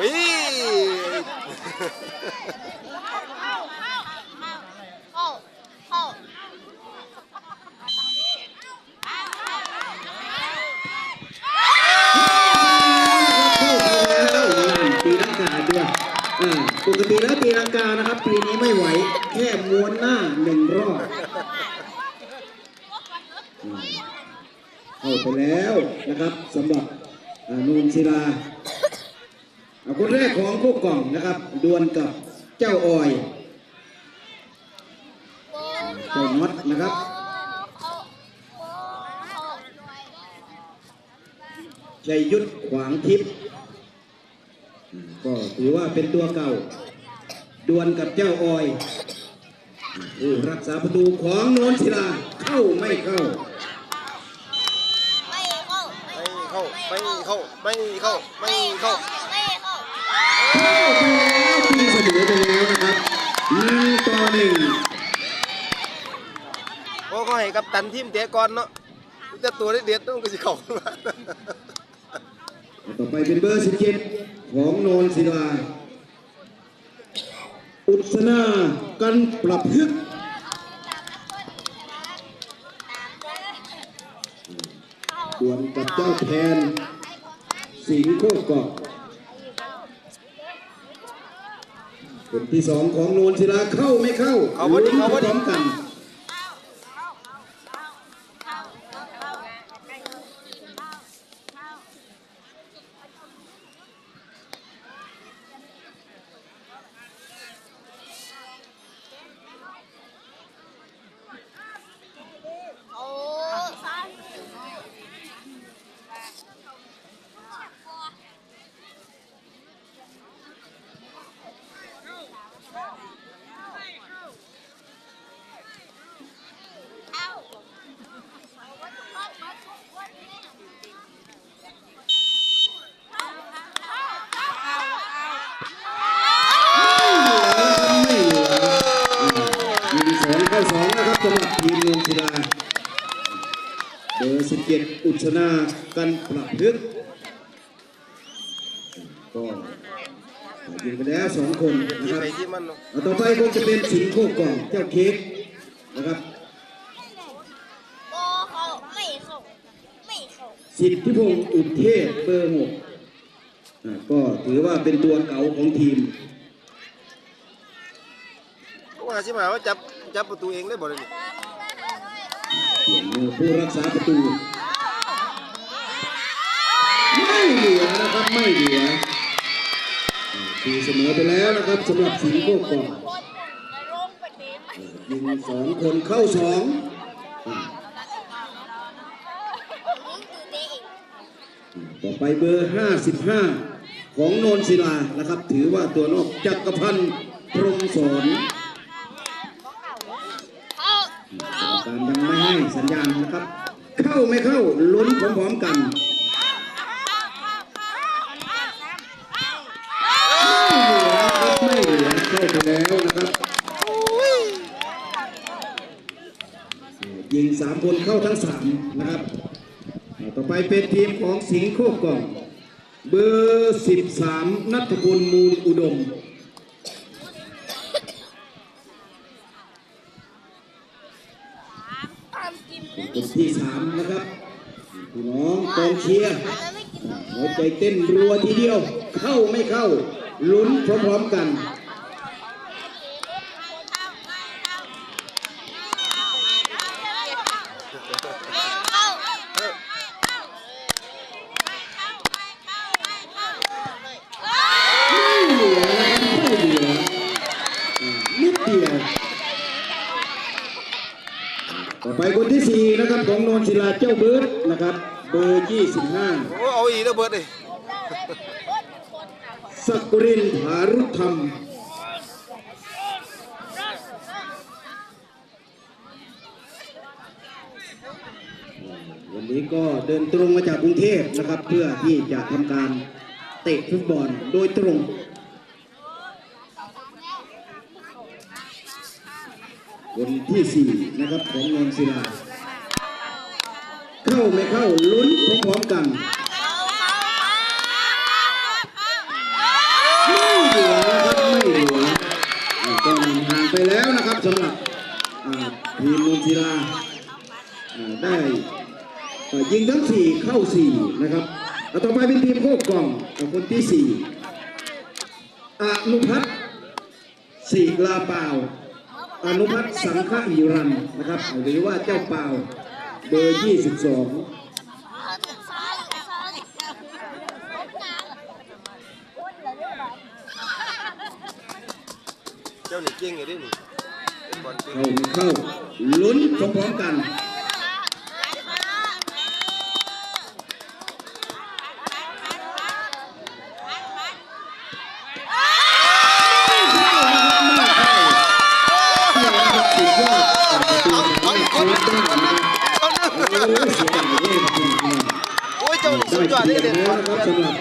วิเข้าเข้าตีลังกาด้วยอ่าปกติแล้วตีลังกานะครับปีนี้ไม่ไหว แค่ม้วนหน้าหนึ่งรอบเข้าไปแล้วนะครับสำหรับนูนศิลา คนแรกของพวกกล่องนะครับดวลกับเจ้าออย เจ้าน็อตนะครับชัยยุทธขวางทิพย์ก็ถือว่าเป็นตัวเก่า ดวลกับเจ้าออยผู้รักษาประตูของโนนศิลาเข้าไม่เข้าไม่เข้าไม่เข้าไม่เข้าไม่เข้า หนึ่งโอ้ก็ให้กับตันทีมเตะก่อนเนาะจะตัวได้เด็ดต้องก็สิเข้ามาต่อไปเป็นเบอร์สิบเจ็ดของโนนศิลาอุศนากันปรับพึกษ์ดวลกับเจ้าแทน สิงห์โคกเกาะ คนที่สองของโนนศิลาเข้าไม่เข้าเข้าบ่ดีเข้าบ่ดีลุ้นพร้อมกัน โอ้ไม่เหลือยิงสองเข้าสองนะครับสำหรับทีมโนนศิลา เบ อร์สิบเจ็ดอุชนากันปรับพึกษ์ก็ยิงไปแล้วสองคนนะที่ครับไปที่มันเนาะเอาต่อไปคงจะเป็นสิงห์โคกกล่องเจ้าเค้กนะครับโอ้เข้าไม่เข้าไม่เข้าสิทธิพงศ์อุเทศเบอร์หกอ่าก็ถือว่าเป็นตัวเก่าของทีมว่าสิมาว่าจับจับประตูเองได้บ่ได้นี่เปลี่ยนมือผู้รักษาประตู ไม่เหลือนะครับไม่ เหลืออ่าตีเสมอไปแล้วนะครับสำหรับสิงโคกก่องคนยิงสองคนเข้าสองอ่ามึงตื่นเต้นอีกต่อไปเบอร์ 55 ของโนนศิลานะครับ ถือว่าตัวนอกจักรพันธ์พรมสอนการยังไม่ให้สัญญาณนะครับ เข้าไม่เข้าลุ้นพร้อมๆกัน ไม่เหลือค รับไม่เหลือเข้าไปแล้วนะครับยิงสามคนเข้าทั้งสามนะครับ ต่อไปเป็นทีมของสิงห์โคกกล่อง เบอร์สิบสามนัทพลมูลอุดมตามกินเป็นคนที่สามนะครับพี่น้องกองเชียร์แล้วไม่กินหัวใจเต้นรัวทีเดียว เข้าไม่เข้าลุ้นพร้อมๆกัน เข้า เออ ไม่เหลือนะครับไม่เหลืออ่านิดเดียว ต่อไปคนที่สี่นะครับ ของโนนศิลาเจ้าเบิร์ดนะครับเบอร์ยี่สิบห้าโอ้เอาอีกแล้วเบิดเลยสักรินทารุธรรมวันนี้ก็เดินตรงมาจากกรุงเทพนะครับ เพื่อที่จะทำการเตะฟุตบอลโดยตรงคนที่สี่นะครับของนนศิลา เข้าไม่เข้าลุ้นพร้อมๆกันไม่เหลือนะครับไม่เหลือก็นำห่างไปแล้วนะครับสำหรับทีมนนทิลาได้ยิงทั้งสี่เข้าสี่นะครับต่อไปเป็นทีมโคกกล่องคนที่สี่อนุพัฒน์สีลาเปล่าอนุพัฒน์สังฆหิรันนะครับหรือว่าเจ้าเปล่า เบอร์ยี่สิบสองเจ้าหนึ่งเก่งไงดิหนุ่มเข้าเข้าลุ้นพร้อมๆกัน สุดยอดได้เลยเปลี่เด็ยดนบแล้วนะครับสำหรับ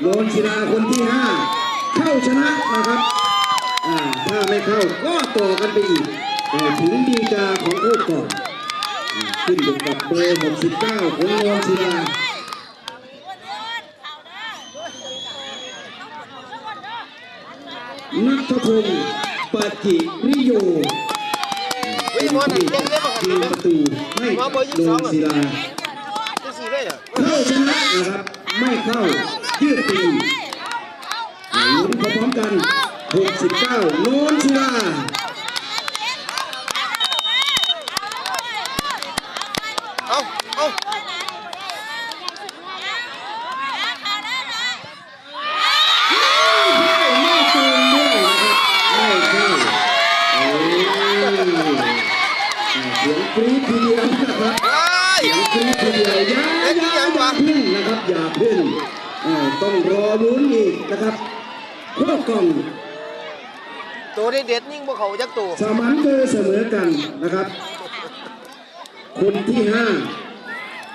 โนนศิลาคนที่5เข้าชนะนะครับถ้าไม่เข้าก็ต่อกันไปอีกถึงดีกาของโอ้ก่อนอ่าขึ้นอยู่กับเบอร์69ของโนนศิลานัทพงศ์ปาจิริโยเฮ้ยมอนนั่นเก่งเลยมายิงประตูให้โนนศิลา เข้าชนะนะครับไม่เข้ายืดตีลุ้นพร้อมๆกัน69โนนศิลาเอาเอาไม่ตรงด้วยนะครับไม่เข้าโอ้ยเสียงกรี๊ดทีเดียวนะครับ ไอ้เสียงกรี๊ดทีเดียวอย่าอย่าอย่าพึ่งนะครับ อย่าพึ่งเอ่อต้องรอลุ้นอีกนะครับโคกล่องตัวนี้เด็ดยิ่งพวกเขาจักตัวสมานเกอเสมอกันนะครับ คนที่ห้า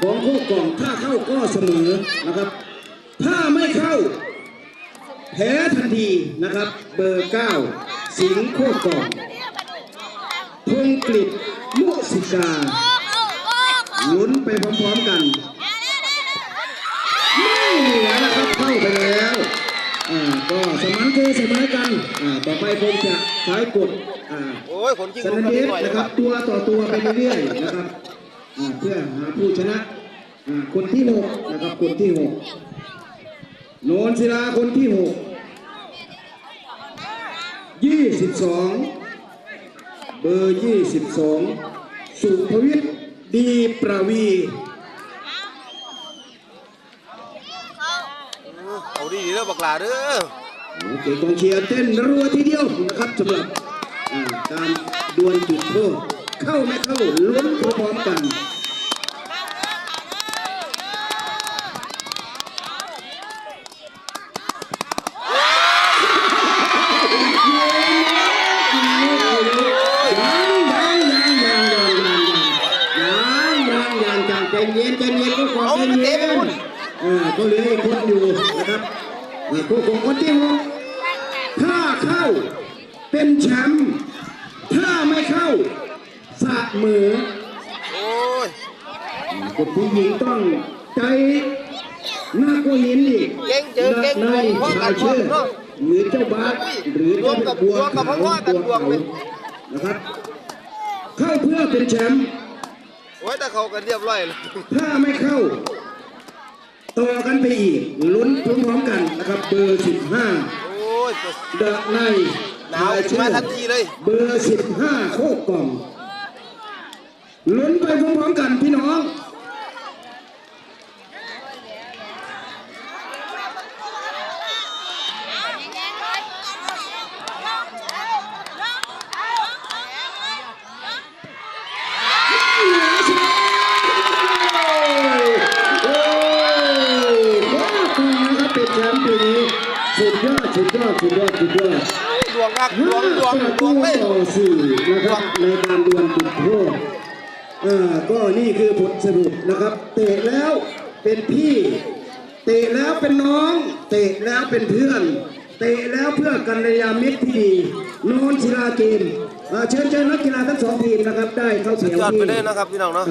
ของโคกกล่องถ้าเข้าก็เสมอนะครับ ถ้าไม่เข้า แพ้ทันทีนะครับ เบอร์เก้าสิงห์โคกกล่องพงกฤษมุสิกา ลุ้นไปพร้อมๆกัน ไม่เหลือนะครับเข้าไปแล้วอ่าก็สมานเกอเสมอกันอ่าต่อไปคงจะใช้กฎอ่าโอ้ยขนกิ้งสลูกนกันเดนิดชหน่อยนะนะคครัรับบตัวต่อตัวไปเรื่อยๆนะครับอ่าเพื่อหาผู้ชนะอ่าคนที่หกนะครับคนที่หกโนนศิลาคนที่หกยี่สิบสองเบอร์ยี่สิบสองสุภวิทย์ ดีประวีเอาดีๆเด้อบักหลาเด้อโอเคกองเชียร์เต้นรัวทีเดียวนะครับสำหรับอ่าการดวลจุดโทษเข้าไม่เข้าลุ้นพร้อมๆกัน ยังยังใจเย็นใจเย็นก็ขอใจเย็นเออก็เหลืออีกคนอยู่นะครับนี่ผู้ของคนที่หกถ้าเข้าเป็นแชมป์ถ้าไม่เข้าสะมือโอ้ยคนผู้หญิงต้องใจหน้ากว่าหินอีกเก่งเจอเก่งในดวงพ่อชากัยนพ่อเชื่อเนาะหรือเจ้าบาสหรือเจ้าบัวดวงกับขาวดวงกับพ่อกันตัวดวงเขาเลยนะครับ เข้าเพื่อเป็นแชมป์ โอ้ยแต่เขากันเรียบร้อยเลยถ้าไม่เข้าต่อกันไปอีกลุ้นพร้อมๆกันนะครับ เบอร์ 15 โอ้ยเดอะในหนาวขึ้นมาทันทีเลย เบอร์ 15 โคกกล่องลุ้นไปพร้อมๆกันพี่น้อง โอ้ยโคกกล่องนะครับเป็นแชมป์ปีนี้ สุดยอดสุดยอดสุดยอดดวงรักดวงดวงดวงเลยต่อสี่นะครับในการดวลจุดโทษอ่อก็นี่คือผลสรุปนะครับ เตะแล้วเป็นพี่ เตะแล้วเป็นน้อง เตะแล้วเป็นเพื่อน เตะแล้วเพื่อกันยามิตรที่ดีโนนศิลาเกมเชิญเชิญนักกีฬาทั้งสองทีมนะครับ ได้เข้าเสียงยอดที่ไปเลยนะครับพี่น้องเนาะ